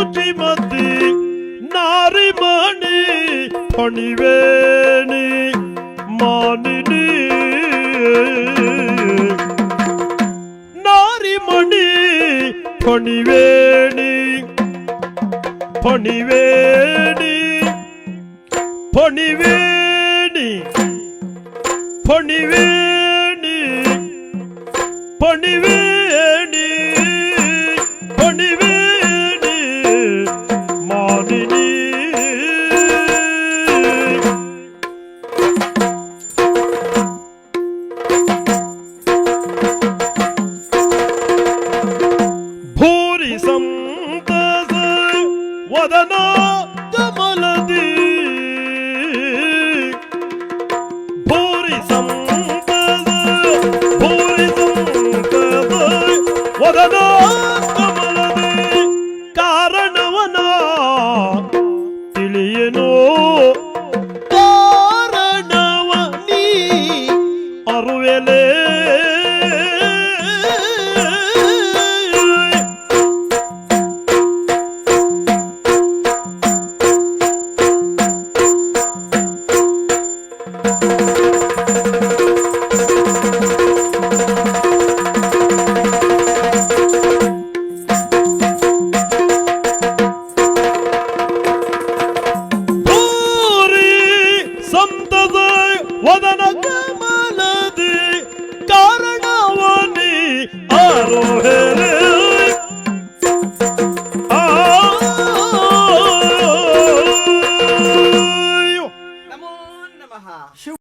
நூற்றி பத்து நாரிமணி பணிவேணி மானினி நாரிமணி பணிவேணி பணிவேணி பணிவேணி பணிவேணி பணிவே ಸಂತಸ ವದನ ಕಮಲದಿ ಭೂರಿ ಸಂತಸ ಭೂರಿ ಸಂತಸ ವದನ Mwana na kama